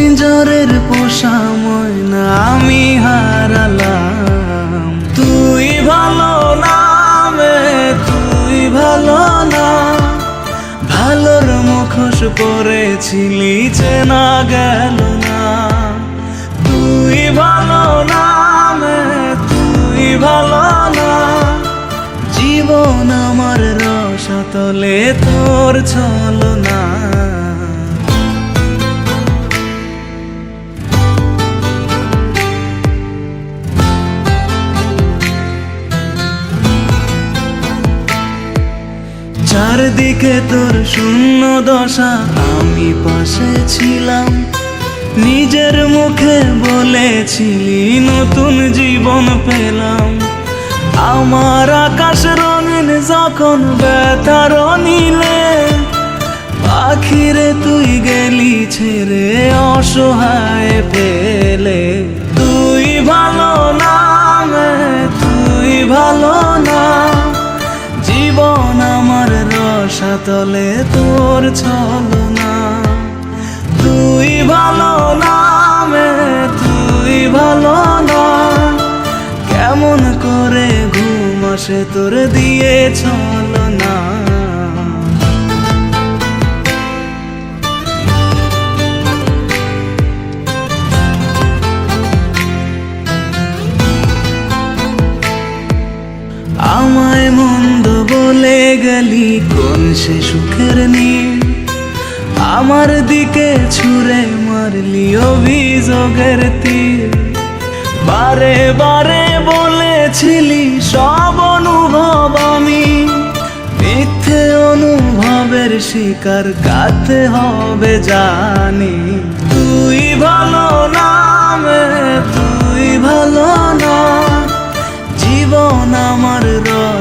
পিঞ্জরের পোষা ময়না আমি হারালাম। তুই ভালো নামে তুই ভালো না। ভালোর মুখোশ পরেছিলি চেনা গেল না। তুই ভালো নামে তুই ভালো না। জীবন আমার রসতলে তোর ছলো চারদিকে তোর শূন্য দশা। আমি পাশে ছিলাম, নিজের মুখে বলেছিলি, নতুন জীবন পেলাম। আমার আকাশ রঙিন যখন ব্যথার নিলে পাখিরে তুই গেলি ছেড়ে অসহায় পেলে রসাতলে তোর ছলো না তুই ভালো নামে, তুই ভালো না। কেমন করে ঘুম আসে তোর দিয়ে গেলি কোন সে সুখের আমার দিকে ছুঁড়ে মারলি অভিযোগের তীর বারে বারে বলেছিলি, সব অনুভব আমি। মিথ্যে অনুভবের শিকার কাতে হবে জানি। তুই ভালো নামে তুই ভালো না। জীবন আমার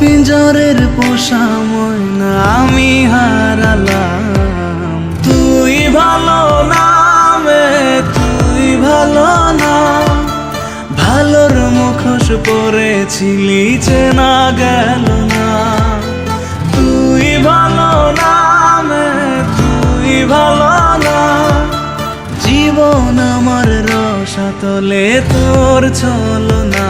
পিঞ্জরের পোষা ময়না, আমি হারালাম। তুই ভালো নামে, তুই ভালো না। ভালোর মুখোশ পরেছিলি, চেনা গেল না। তুই ভালো নামে, তুই ভালো না। জীবন আমার রসাতলে তোর ছলো না